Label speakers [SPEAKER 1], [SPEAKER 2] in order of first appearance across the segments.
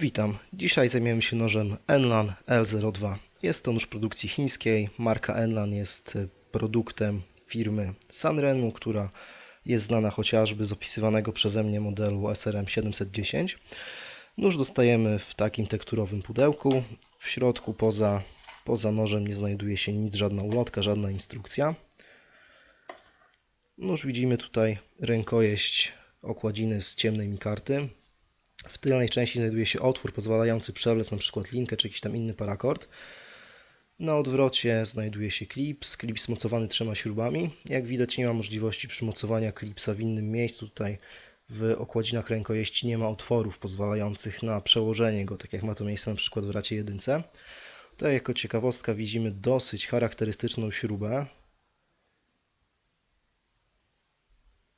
[SPEAKER 1] Witam. Dzisiaj zajmiemy się nożem Enlan L02. Jest to nóż produkcji chińskiej. Marka Enlan jest e, produktem firmy Sanrenu, która jest znana chociażby z opisywanego przeze mnie modelu SRM 710. Nóż dostajemy w takim tekturowym pudełku. W środku poza, poza nożem nie znajduje się nic, żadna ulotka, żadna instrukcja. Nóż widzimy tutaj rękojeść okładziny z ciemnej mikarty. W tylnej części znajduje się otwór pozwalający przewlec przykład linkę czy jakiś tam inny parakord. Na odwrocie znajduje się klips, klips mocowany trzema śrubami. Jak widać nie ma możliwości przymocowania klipsa w innym miejscu. Tutaj w okładzinach rękojeści nie ma otworów pozwalających na przełożenie go, tak jak ma to miejsce przykład w racie jedynce. Tutaj jako ciekawostka widzimy dosyć charakterystyczną śrubę.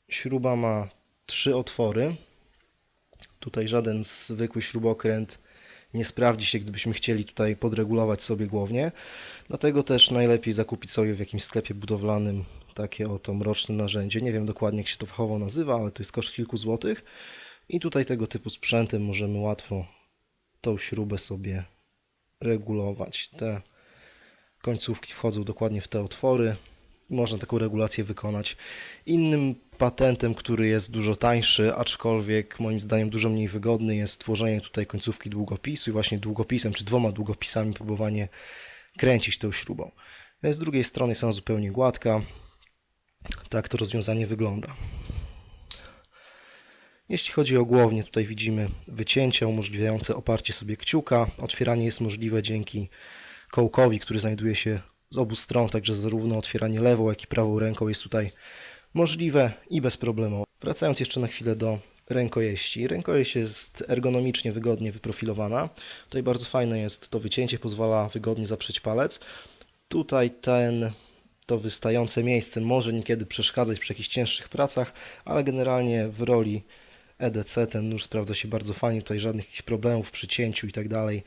[SPEAKER 1] Śruba ma trzy otwory. Tutaj żaden zwykły śrubokręt nie sprawdzi się, gdybyśmy chcieli tutaj podregulować sobie głownie. Dlatego też najlepiej zakupić sobie w jakimś sklepie budowlanym takie oto mroczne narzędzie. Nie wiem dokładnie jak się to fachowo nazywa, ale to jest koszt kilku złotych. I tutaj tego typu sprzętem możemy łatwo tą śrubę sobie regulować. Te końcówki wchodzą dokładnie w te otwory. Można taką regulację wykonać. Innym patentem, który jest dużo tańszy, aczkolwiek moim zdaniem dużo mniej wygodny, jest tworzenie tutaj końcówki długopisu i właśnie długopisem czy dwoma długopisami próbowanie kręcić tą śrubą. Z drugiej strony jest ona zupełnie gładka. Tak to rozwiązanie wygląda. Jeśli chodzi o głownię, tutaj widzimy wycięcia umożliwiające oparcie sobie kciuka. Otwieranie jest możliwe dzięki kołkowi, który znajduje się z obu stron, także zarówno otwieranie lewą, jak i prawą ręką jest tutaj możliwe i bezproblemowe. Wracając jeszcze na chwilę do rękojeści. Rękojeść jest ergonomicznie wygodnie wyprofilowana. Tutaj bardzo fajne jest to wycięcie, pozwala wygodnie zaprzeć palec. Tutaj ten, to wystające miejsce może niekiedy przeszkadzać przy jakichś cięższych pracach, ale generalnie w roli EDC ten nóż sprawdza się bardzo fajnie. Tutaj żadnych problemów przy cięciu i tak dalej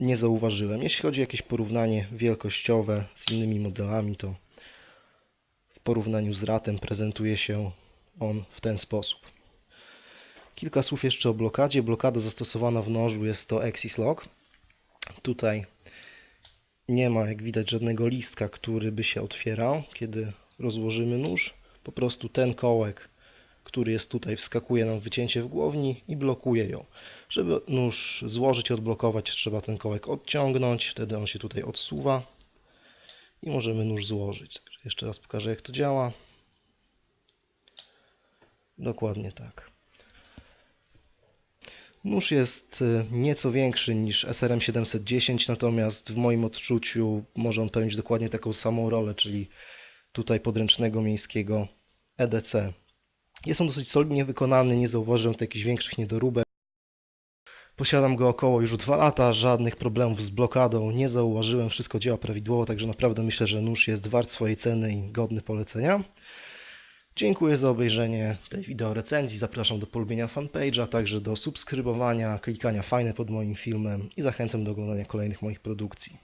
[SPEAKER 1] nie zauważyłem. Jeśli chodzi o jakieś porównanie wielkościowe z innymi modelami, to porównaniu z ratem prezentuje się on w ten sposób. Kilka słów jeszcze o blokadzie. Blokada zastosowana w nożu jest to Axis Lock. Tutaj nie ma, jak widać, żadnego listka, który by się otwierał, kiedy rozłożymy nóż. Po prostu ten kołek, który jest tutaj, wskakuje nam wycięcie w głowni i blokuje ją. Żeby nóż złożyć odblokować, trzeba ten kołek odciągnąć, wtedy on się tutaj odsuwa i możemy nóż złożyć. Jeszcze raz pokażę, jak to działa. Dokładnie tak. Nóż jest y, nieco większy niż SRM 710, natomiast w moim odczuciu może on pełnić dokładnie taką samą rolę, czyli tutaj podręcznego miejskiego EDC. Jest on dosyć solidnie wykonany, nie zauważyłem tu jakichś większych niedoróbek. Posiadam go około już 2 lata, żadnych problemów z blokadą nie zauważyłem, wszystko działa prawidłowo, także naprawdę myślę, że nóż jest wart swojej ceny i godny polecenia. Dziękuję za obejrzenie tej wideo recenzji, zapraszam do polubienia fanpage'a, także do subskrybowania, klikania fajne pod moim filmem i zachęcam do oglądania kolejnych moich produkcji.